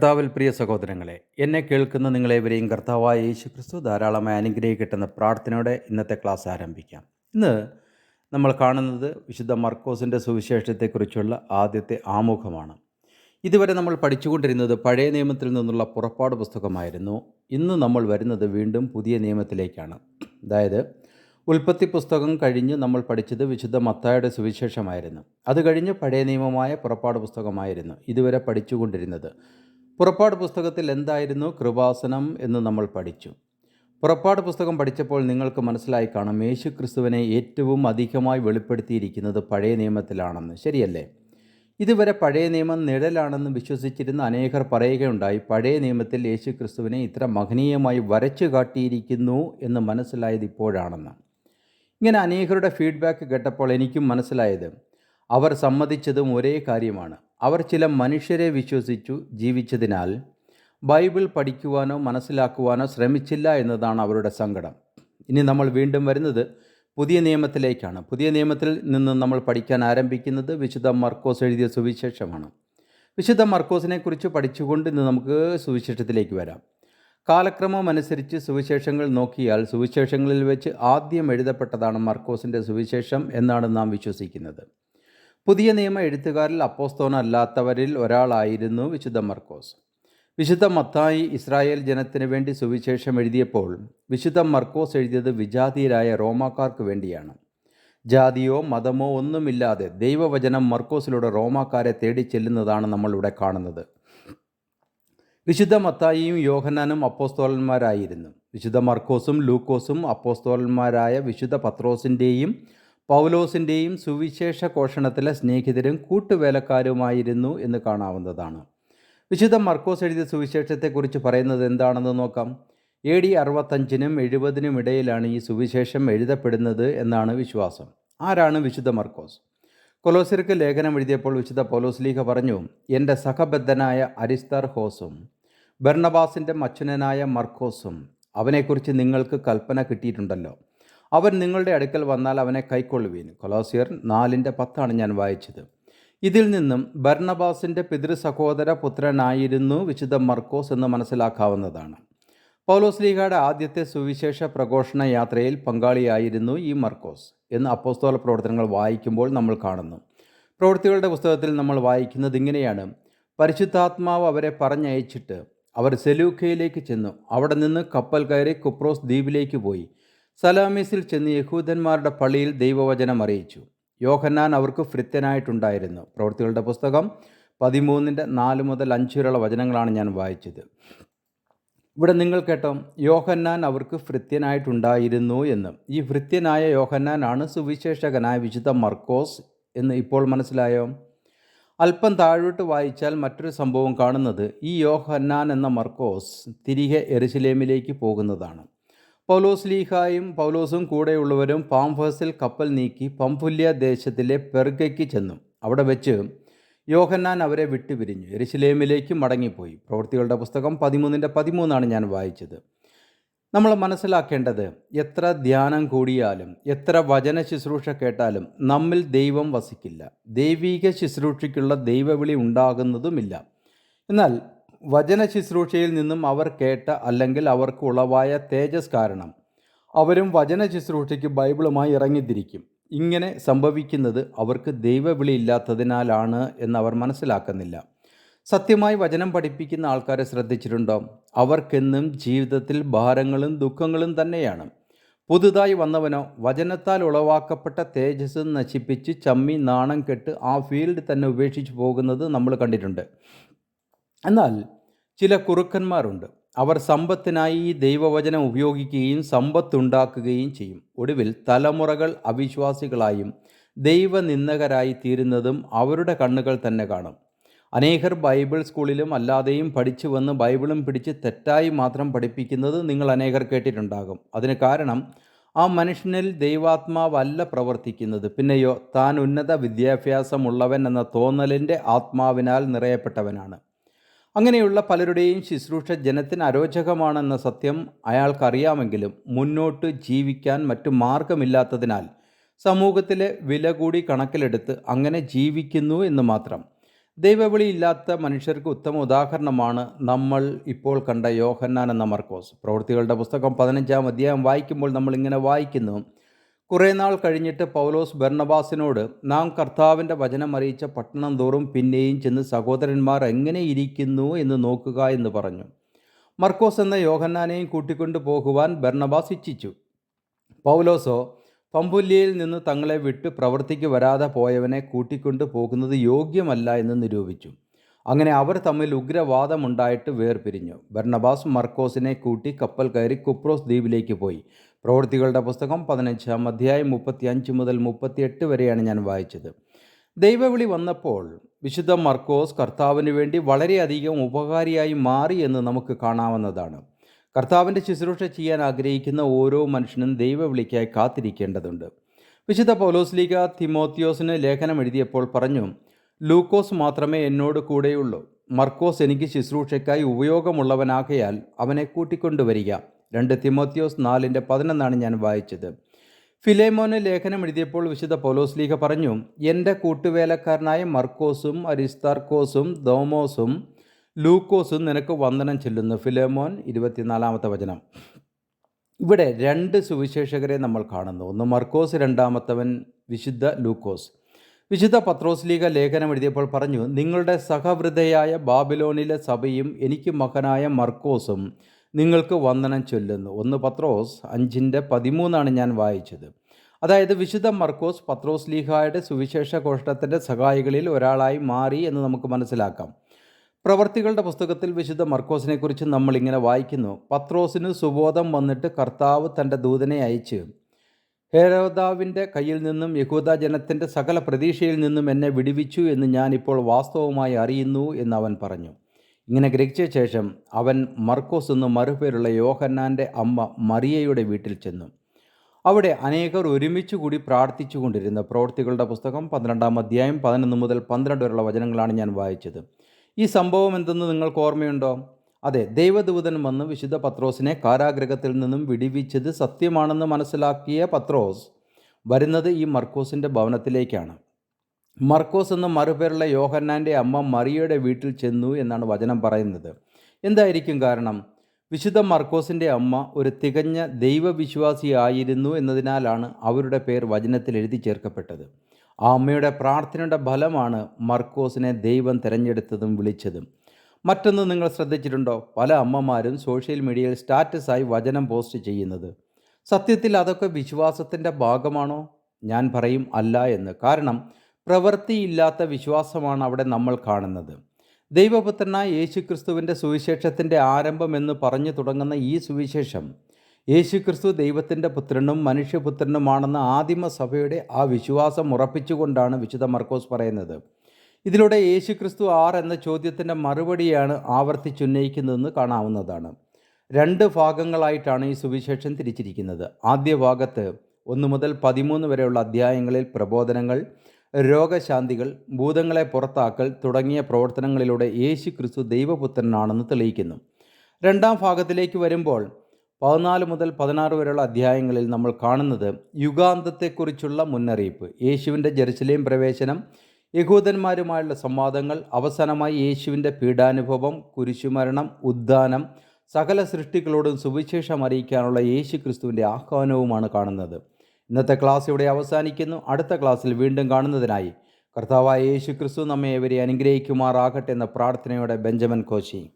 കർത്താവിൽ പ്രിയ സഹോദരങ്ങളെ എന്നെ കേൾക്കുന്ന നിങ്ങളെവരെയും കർത്താവായ യേശു ക്രിസ്തു ധാരാളമായി അനുഗ്രഹിക്കട്ടെന്ന പ്രാർത്ഥനയോടെ ഇന്നത്തെ ക്ലാസ് ആരംഭിക്കാം. ഇന്ന് നമ്മൾ കാണുന്നത് വിശുദ്ധ മർക്കോസിന്റെ സുവിശേഷത്തെക്കുറിച്ചുള്ള ആദ്യത്തെ ആമുഖമാണ്. ഇതുവരെ നമ്മൾ പഠിച്ചുകൊണ്ടിരുന്നത് പഴയ നിയമത്തിൽ നിന്നുള്ള പുറപ്പാട് പുസ്തകമായിരുന്നു. ഇന്ന് നമ്മൾ വരുന്നത് വീണ്ടും പുതിയ നിയമത്തിലേക്കാണ്. അതായത് ഉൽപ്പത്തി പുസ്തകം കഴിഞ്ഞ് നമ്മൾ പഠിച്ചത് വിശുദ്ധ മത്തായുടെ സുവിശേഷമായിരുന്നു. അത് കഴിഞ്ഞ് പഴയ നിയമമായ പുറപ്പാട് പുസ്തകമായിരുന്നു ഇതുവരെ പഠിച്ചുകൊണ്ടിരുന്നത്. പുറപ്പാട് പുസ്തകത്തിൽ എന്തായിരുന്നു കൃപാസനം എന്ന് നമ്മൾ പഠിച്ചു. പുറപ്പാട് പുസ്തകം പഠിച്ചപ്പോൾ നിങ്ങൾക്ക് മനസ്സിലായി കാണും യേശു ക്രിസ്തുവിനെ ഏറ്റവും അധികമായി വെളിപ്പെടുത്തിയിരിക്കുന്നത് പഴയ നിയമത്തിലാണെന്ന്. ശരിയല്ലേ? ഇതുവരെ പഴയ നിയമം നിഴലാണെന്ന് വിശ്വസിച്ചിരുന്ന അനേകർ പറയുകയുണ്ടായി പഴയ നിയമത്തിൽ യേശു ക്രിസ്തുവിനെ ഇത്ര മഹനീയമായി വരച്ചു കാട്ടിയിരിക്കുന്നു എന്ന് മനസ്സിലായത് ഇപ്പോഴാണെന്ന്. ഇങ്ങനെ അനേകരുടെ ഫീഡ്ബാക്ക് കേട്ടപ്പോൾ എനിക്കും മനസ്സിലായത് അവർ സമ്മതിച്ചതും ഒരേ കാര്യമാണ്. അവർ ചില മനുഷ്യരെ വിശ്വസിച്ചു ജീവിച്ചതിനാൽ ബൈബിൾ പഠിക്കുവാനോ മനസ്സിലാക്കുവാനോ ശ്രമിച്ചില്ല എന്നതാണ് അവരുടെ സങ്കടം. ഇനി നമ്മൾ വീണ്ടും വരുന്നത് പുതിയ നിയമത്തിലേക്കാണ്. പുതിയ നിയമത്തിൽ നിന്ന് നമ്മൾ പഠിക്കാൻ ആരംഭിക്കുന്നത് വിശുദ്ധ മർക്കോസ് എഴുതിയ സുവിശേഷമാണ്. വിശുദ്ധ മർക്കോസിനെ കുറിച്ച് പഠിച്ചുകൊണ്ട് ഇന്ന് നമുക്ക് സുവിശേഷത്തിലേക്ക് വരാം. കാലക്രമം അനുസരിച്ച് സുവിശേഷങ്ങൾ നോക്കിയാൽ സുവിശേഷങ്ങളിൽ വെച്ച് ആദ്യം എഴുതപ്പെട്ടതാണ് മർക്കോസിന്റെ സുവിശേഷം എന്നാണ് നാം വിശ്വസിക്കുന്നത്. പുതിയ നിയമ എഴുത്തുകാരിൽ അപ്പോസ്തോനല്ലാത്തവരിൽ ഒരാളായിരുന്നു വിശുദ്ധ മർക്കോസ്. വിശുദ്ധ മത്തായി ഇസ്രായേൽ ജനത്തിന് വേണ്ടി സുവിശേഷം എഴുതിയപ്പോൾ വിശുദ്ധ മർക്കോസ് എഴുതിയത് വിജാതിയരായ റോമാക്കാർക്ക് വേണ്ടിയാണ്. ജാതിയോ മതമോ ഒന്നുമില്ലാതെ ദൈവവചനം മർക്കോസിലൂടെ റോമാക്കാരെ തേടി ചെല്ലുന്നതാണ് നമ്മളിവിടെ കാണുന്നത്. വിശുദ്ധ മത്തായിയും യോഹന്നാനും അപ്പോസ്തോലന്മാരായിരുന്നു. വിശുദ്ധ മർക്കോസും ലൂക്കോസും അപ്പോസ്തോലന്മാരായ വിശുദ്ധ പത്രോസിന്റെയും പൗലോസിന്റെയും സുവിശേഷ കോഷണത്തിലെ സ്നേഹിതരും കൂട്ടുവേലക്കാരുമായിരുന്നു എന്ന് കാണാവുന്നതാണ്. വിശുദ്ധ മർക്കോസ് എഴുതിയ സുവിശേഷത്തെക്കുറിച്ച് പറയുന്നത് എന്താണെന്ന് നോക്കാം. എ ഡി അറുപത്തഞ്ചിനും എഴുപതിനും ഇടയിലാണ് ഈ സുവിശേഷം എഴുതപ്പെടുന്നത് എന്നാണ് വിശ്വാസം. ആരാണ് വിശുദ്ധ മർക്കോസ്? കൊലോസിർക്ക് ലേഖനം എഴുതിയപ്പോൾ വിശുദ്ധ പൗലോസ്ലീഹ പറഞ്ഞു എന്റെ സഹബദ്ധനായ അരിസ്തർ ഹോസും ബർണബാസിന്റെ മച്ചുനനായ മർക്കോസും അവനെക്കുറിച്ച് നിങ്ങൾക്ക് കൽപ്പന കിട്ടിയിട്ടുണ്ടല്ലോ. അവൻ നിങ്ങളുടെ അടുക്കൽ വന്നാൽ അവനെ കൈക്കൊള്ളുവീൻ. കൊലോസിയർ നാലിന്റെ പത്താണ് ഞാൻ വായിച്ചത്. ഇതിൽ നിന്നും ബർണബാസിന്റെ പിതൃ സഹോദര പുത്രനായിരുന്നു വിശുദ്ധ മർക്കോസ് എന്ന് മനസ്സിലാക്കാവുന്നതാണ്. പൗലോസ് ലീഗയുടെ ആദ്യത്തെ സുവിശേഷ പ്രഘോഷണ യാത്രയിൽ പങ്കാളിയായിരുന്നു ഈ മർക്കോസ് എന്ന് അപ്പോസ്തോല പ്രവർത്തനങ്ങൾ വായിക്കുമ്പോൾ നമ്മൾ കാണുന്നു. പ്രവൃത്തികളുടെ പുസ്തകത്തിൽ നമ്മൾ വായിക്കുന്നത് ഇങ്ങനെയാണ്. പരിശുദ്ധാത്മാവ് അവരെ പറഞ്ഞയച്ചിട്ട് അവർ സെലൂക്കയിലേക്ക് ചെന്നു. അവിടെ നിന്ന് കപ്പൽ കയറി കുപ്രോസ് ദ്വീപിലേക്ക് പോയി. സലാമീസിൽ ചെന്ന് യഹൂദന്മാരുടെ പള്ളിയിൽ ദൈവവചനം അറിയിച്ചു. യോഹന്നാൻ അവർക്ക് ഭൃത്യനായിട്ടുണ്ടായിരുന്നു പ്രവൃത്തികളുടെ പുസ്തകം പതിമൂന്നിന്റെ നാല് മുതൽ അഞ്ച് വരെയുള്ള വചനങ്ങളാണ് ഞാൻ വായിച്ചത്. ഇവിടെ നിങ്ങൾ കേട്ടോ യോഹന്നാൻ അവർക്ക് ഭൃത്യനായിട്ടുണ്ടായിരുന്നു എന്ന്. ഈ ഭൃത്യനായ യോഹന്നാനാണ് സുവിശേഷകനായ വിശുദ്ധ മർക്കോസ് എന്ന് ഇപ്പോൾ മനസ്സിലായോ? അല്പം താഴോട്ട് വായിച്ചാൽ മറ്റൊരു സംഭവം കാണുന്നത് ഈ യോഹന്നാൻ എന്ന മർക്കോസ് തിരികെ എറുസലേമിലേക്ക് പോകുന്നതാണ്. പൗലോസ് ലീഹായും പൗലോസും കൂടെയുള്ളവരും പാംഫേഴ്സിൽ കപ്പൽ നീക്കി പംഫുല്യ ദേശത്തിലെ പെർഗയ്ക്ക് ചെന്നു. അവിടെ വെച്ച് യോഹന്നാൻ അവരെ വിട്ടുപിരിഞ്ഞു. എരിശിലേമിലേക്ക് മടങ്ങിപ്പോയി. പ്രവൃത്തികളുടെ പുസ്തകം പതിമൂന്നിന്റെ പതിമൂന്നാണ് ഞാൻ വായിച്ചത്. നമ്മൾ മനസ്സിലാക്കേണ്ടത് എത്ര ധ്യാനം കൂടിയാലും എത്ര വചന ശുശ്രൂഷ കേട്ടാലും നമ്മിൽ ദൈവം വസിക്കില്ല. ദൈവീക ശുശ്രൂഷയ്ക്കുള്ള ദൈവവിളി ഉണ്ടാകുന്നതുമില്ല. എന്നാൽ വചന ശുശ്രൂഷയിൽ നിന്നും അവർ കേട്ട അല്ലെങ്കിൽ അവർക്ക് ഉളവായ തേജസ് കാരണം. അവരും വചന ശുശ്രൂഷയ്ക്ക് ബൈബിളുമായി ഇറങ്ങിത്തിരിക്കും. ഇങ്ങനെ സംഭവിക്കുന്നത് അവർക്ക് ദൈവവിളി ഇല്ലാത്തതിനാലാണ് എന്ന് അവർ മനസ്സിലാക്കുന്നില്ല. സത്യമായി വചനം പഠിപ്പിക്കുന്ന ആൾക്കാരെ ശ്രദ്ധിച്ചിട്ടുണ്ടോ? അവർക്കെന്നും ജീവിതത്തിൽ ഭാരങ്ങളും ദുഃഖങ്ങളും തന്നെയാണ്. പുതുതായി വന്നവനോ വചനത്താൽ ഉളവാക്കപ്പെട്ട തേജസ് നശിപ്പിച്ച് ചമ്മി നാണം കെട്ട് ആ ഫീൽഡ് തന്നെ ഉപേക്ഷിച്ച് പോകുന്നത് നമ്മൾ കണ്ടിട്ടുണ്ട്. എന്നാൽ ചില കുറുക്കന്മാരുണ്ട്. അവർ സമ്പത്തിനായി ദൈവവചനം ഉപയോഗിക്കുകയും സമ്പത്തുണ്ടാക്കുകയും ചെയ്യും. ഒടുവിൽ തലമുറകൾ അവിശ്വാസികളായും ദൈവനിന്ദകരായി തീരുന്നതും അവരുടെ കണ്ണുകൾ തന്നെ കാണും. അനേകർ ബൈബിൾ സ്കൂളിലും അല്ലാതെയും പഠിച്ചു വന്ന് ബൈബിളും പിടിച്ച് തെറ്റായി മാത്രം പഠിപ്പിക്കുന്നത് നിങ്ങൾ അനേകർ കേട്ടിട്ടുണ്ടാകും. അതിന് കാരണം ആ മനുഷ്യനിൽ ദൈവാത്മാവല്ല പ്രവർത്തിക്കുന്നത്. പിന്നെയോ താൻ ഉന്നത വിദ്യാഭ്യാസമുള്ളവൻ എന്ന തോന്നലിന്റെ ആത്മാവിനാൽ നിറയപ്പെട്ടവനാണ്. അങ്ങനെയുള്ള പലരുടെയും ശുശ്രൂഷ ജനത്തിന് അരോചകമാണെന്ന സത്യം അയാൾക്കറിയാമെങ്കിലും മുന്നോട്ട് ജീവിക്കാൻ മറ്റു മാർഗമില്ലാത്തതിനാൽ സമൂഹത്തിലെ വില കൂടി കണക്കിലെടുത്ത് അങ്ങനെ ജീവിക്കുന്നു എന്ന് മാത്രം. ദൈവവിളിയില്ലാത്ത മനുഷ്യർക്ക് ഉത്തമ ഉദാഹരണമാണ് നമ്മൾ ഇപ്പോൾ കണ്ട യോഹന്നാൻ എന്ന മർക്കോസ്. പ്രവൃത്തികളുടെ പുസ്തകം പതിനഞ്ചാം അധ്യായം വായിക്കുമ്പോൾ നമ്മൾ ഇങ്ങനെ വായിക്കുന്നു. കുറേ നാൾ കഴിഞ്ഞിട്ട് പൗലോസ് ബർണബാസിനോട് നാം കർത്താവിന്റെ വചനം അറിയിച്ച പട്ടണം തോറും പിന്നെയും ചെന്ന് സഹോദരന്മാർ എങ്ങനെ ഇരിക്കുന്നു എന്ന് നോക്കുക എന്ന് പറഞ്ഞു. മർക്കോസ് എന്ന യോഹന്നാനെയും കൂട്ടിക്കൊണ്ടു പോകുവാൻ ബർണബാസ് ഇച്ഛിച്ചു. പൗലോസോ പമ്പുല്യയിൽ നിന്ന് തങ്ങളെ വിട്ട് പ്രവൃത്തിക്ക് വരാതെ പോയവനെ കൂട്ടിക്കൊണ്ടു പോകുന്നത് യോഗ്യമല്ല എന്ന് നിരൂപിച്ചു. അങ്ങനെ അവർ തമ്മിൽ ഉഗ്രവാദമുണ്ടായിട്ട് വേർപിരിഞ്ഞു. ബർണബാസ് മർക്കോസിനെ കൂട്ടി കപ്പൽ കയറി കുപ്രോസ് ദ്വീപിലേക്ക് പോയി. പ്രവൃത്തികളുടെ പുസ്തകം പതിനഞ്ചാം അധ്യായം മുപ്പത്തി അഞ്ച് മുതൽ മുപ്പത്തിയെട്ട് വരെയാണ് ഞാൻ വായിച്ചത്. ദൈവവിളി വന്നപ്പോൾ വിശുദ്ധ മർക്കോസ് കർത്താവിന് വേണ്ടി വളരെയധികം ഉപകാരിയായി മാറി എന്ന് നമുക്ക് കാണാവുന്നതാണ്. കർത്താവിന്റെ ശുശ്രൂഷ ചെയ്യാൻ ആഗ്രഹിക്കുന്ന ഓരോ മനുഷ്യനും ദൈവവിളിക്കായി കാത്തിരിക്കേണ്ടതുണ്ട്. വിശുദ്ധ പൗലോസ്ലീഗ തിമോത്തിയോസിന് ലേഖനം എഴുതിയപ്പോൾ പറഞ്ഞു ലൂക്കോസ് മാത്രമേ എന്നോട് കൂടെയുള്ളൂ. മർക്കോസ് എനിക്ക് ശുശ്രൂഷയ്ക്കായി ഉപയോഗമുള്ളവനാകയാൽ അവനെ കൂട്ടിക്കൊണ്ടുവരിക. രണ്ട് തിമോത്തിയോസ് നാലിന്റെ പതിനൊന്നാണ് ഞാൻ വായിച്ചത്. ഫിലേമോന് ലേഖനം എഴുതിയപ്പോൾ വിശുദ്ധ പൗലോസ്ലീഹ പറഞ്ഞു എന്റെ കൂട്ടുവേലക്കാരനായ മർക്കോസും അരിസ്താർക്കോസും ദോമോസും ലൂക്കോസും നിനക്ക് വന്ദനം ചെല്ലുന്നു. ഫിലേമോൻ ഇരുപത്തിനാലാമത്തെ വചനം. ഇവിടെ രണ്ട് സുവിശേഷകരെ നമ്മൾ കാണുന്നു. ഒന്ന് മർക്കോസ് രണ്ടാമത്തവൻ വിശുദ്ധ ലൂക്കോസ്. വിശുദ്ധ പത്രോസ് ലീഗ ലേഖനം എഴുതിയപ്പോൾ പറഞ്ഞു നിങ്ങളുടെ സഹവൃതയായ ബാബിലോണിലെ സഭയും എനിക്ക് മകനായ മർക്കോസും നിങ്ങൾക്ക് വന്ദനം ചൊല്ലുന്നു. ഒന്ന് പത്രോസ് അഞ്ചിന്റെ പതിമൂന്നാണ് ഞാൻ വായിച്ചത്. അതായത് വിശുദ്ധ മർക്കോസ് പത്രോസ് ലീഹായുടെ സുവിശേഷ കോഷ്ടത്തിന്റെ സഹായികളിൽ ഒരാളായി മാറി എന്ന് നമുക്ക് മനസ്സിലാക്കാം. പ്രവർത്തികളുടെ പുസ്തകത്തിൽ വിശുദ്ധ മർക്കോസിനെക്കുറിച്ച് നമ്മൾ ഇങ്ങനെ വായിക്കുന്നു. പത്രോസിന് സുബോധം വന്നിട്ട് കർത്താവ് തന്റെ ദൂതനെ അയച്ച് ഹേരോദാവിന്റെ കയ്യിൽ നിന്നും യഹൂദ ജനത്തിന്റെ സകല പ്രതീക്ഷയിൽ നിന്നും എന്നെ വിടുവിച്ചു എന്ന് ഞാനിപ്പോൾ വാസ്തവമായി അറിയുന്നു എന്ന് അവൻ പറഞ്ഞു. ഇങ്ങനെ ഗ്രഹിച്ച ശേഷം അവൻ മർക്കോസ് എന്ന് മറുപേരുള്ള യോഹന്നാന്റെ അമ്മ മറിയയുടെ വീട്ടിൽ ചെന്നു. അവിടെ അനേകർ ഒരുമിച്ച് കൂടി പ്രാർത്ഥിച്ചു കൊണ്ടിരുന്ന പ്രവൃത്തികളുടെ പുസ്തകം പന്ത്രണ്ടാം അധ്യായം പതിനൊന്ന് മുതൽ പന്ത്രണ്ട് വരെയുള്ള വചനങ്ങളാണ് ഞാൻ വായിച്ചത്. ഈ സംഭവം എന്തെന്ന് നിങ്ങൾക്ക് ഓർമ്മയുണ്ടോ? അതെ ദൈവദൂതൻ വന്ന് വിശുദ്ധ പത്രോസിനെ കാരാഗ്രഹത്തിൽ നിന്നും വിടിവിച്ചത് സത്യമാണെന്ന് മനസ്സിലാക്കിയ പത്രോസ് വരുന്നത് ഈ മർക്കോസിന്റെ ഭവനത്തിലേക്കാണ്. മർക്കോസ് എന്ന മറുപേരുള്ള യോഹന്നാന്റെ അമ്മ മറിയയുടെ വീട്ടിൽ ചെന്നു എന്നാണ് വചനം പറയുന്നത്. എന്തായിരിക്കും കാരണം? വിശുദ്ധ മർക്കോസിന്റെ അമ്മ ഒരു തികഞ്ഞ ദൈവവിശ്വാസിയായിരുന്നു എന്നതിനാലാണ് അവരുടെ പേർ വചനത്തിൽ എഴുതി ചേർക്കപ്പെട്ടത്. ആ അമ്മയുടെ പ്രാർത്ഥനയുടെ ഫലമാണ് മർക്കോസിനെ ദൈവം തിരഞ്ഞെടുത്തതും വിളിച്ചതും. മറ്റൊന്ന് നിങ്ങൾ ശ്രദ്ധിച്ചിട്ടുണ്ടോ? പല അമ്മമാരും സോഷ്യൽ മീഡിയയിൽ സ്റ്റാറ്റസായി വചനം പോസ്റ്റ് ചെയ്യുന്നത്. സത്യത്തിൽ അതൊക്കെ വിശ്വാസത്തിന്റെ ഭാഗമാണോ? ഞാൻ പറയും അല്ല എന്ന്. കാരണം പ്രവൃത്തിയില്ലാത്ത വിശ്വാസമാണ് അവിടെ നമ്മൾ കാണുന്നത്. ദൈവപുത്രനായ യേശുക്രിസ്തുവിന്റെ സുവിശേഷത്തിന്റെ ആരംഭം എന്ന് പറഞ്ഞു തുടങ്ങുന്ന ഈ സുവിശേഷം യേശുക്രിസ്തു ദൈവത്തിന്റെ പുത്രനും മനുഷ്യപുത്രനുമാണെന്ന ആദിമ സഭയുടെ ആ വിശ്വാസം ഉറപ്പിച്ചുകൊണ്ടാണ് വിശുദ്ധ മർക്കോസ് പറയുന്നത്. ഇതിലൂടെ യേശുക്രിസ്തു ആർ എന്ന ചോദ്യത്തിന്റെ മറുപടിയാണ് ആവർത്തിച്ചുന്നയിക്കുന്നതെന്ന് കാണാവുന്നതാണ്. രണ്ട് ഭാഗങ്ങളായിട്ടാണ് ഈ സുവിശേഷം തിരിച്ചിരിക്കുന്നത്. ആദ്യ ഭാഗത്ത് ഒന്ന് മുതൽ പതിമൂന്ന് വരെയുള്ള അധ്യായങ്ങളിൽ പ്രബോധനങ്ങൾ രോഗശാന്തികൾ ഭൂതങ്ങളെ പുറത്താക്കൽ തുടങ്ങിയ പ്രവർത്തനങ്ങളിലൂടെ യേശു ക്രിസ്തു ദൈവപുത്രനാണെന്ന് തെളിയിക്കുന്നു. രണ്ടാം ഭാഗത്തിലേക്ക് വരുമ്പോൾ പതിനാല് മുതൽ പതിനാറ് വരെയുള്ള അധ്യായങ്ങളിൽ നമ്മൾ കാണുന്നത് യുഗാന്തത്തെക്കുറിച്ചുള്ള മുന്നറിയിപ്പ്. യേശുവിന്റെ ജെറുസലേം പ്രവേശനം യഹൂദന്മാരുമായുള്ള സംവാദങ്ങൾ അവസാനമായി യേശുവിന്റെ പീഡാനുഭവം കുരിശുമരണം ഉദ്ധാനം സകല സൃഷ്ടികളോടും സുവിശേഷം അറിയിക്കാനുള്ള യേശു ക്രിസ്തുവിന്റെ ആഹ്വാനവുമാണ് കാണുന്നത്. ഇന്നത്തെ ക്ലാസ് ഇവിടെ അവസാനിക്കുന്നു. അടുത്ത ക്ലാസ്സിൽ വീണ്ടും കാണുന്നതിനായി കർത്താവായ യേശു ക്രിസ്തു നമ്മെ ഇവരെ അനുഗ്രഹിക്കുമാറാകട്ടെ എന്ന പ്രാർത്ഥനയോടെ ബെഞ്ചമിൻ കോശി.